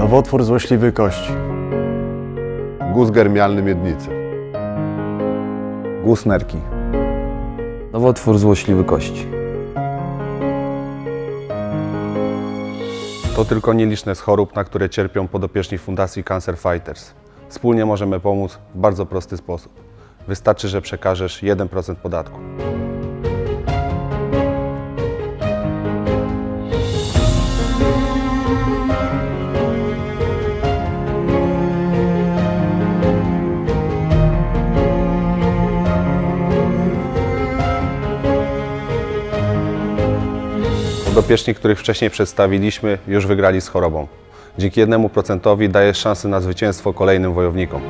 Nowotwór złośliwy kości. Guz germialny miednicy. Guz nerki. Nowotwór złośliwy kości. To tylko nieliczne z chorób, na które cierpią podopieczni Fundacji Cancer Fighters. Wspólnie możemy pomóc w bardzo prosty sposób. Wystarczy, że przekażesz 1% podatku. Podopieczni, których wcześniej przedstawiliśmy, już wygrali z chorobą. Dzięki jednemu procentowi dajesz szansę na zwycięstwo kolejnym wojownikom.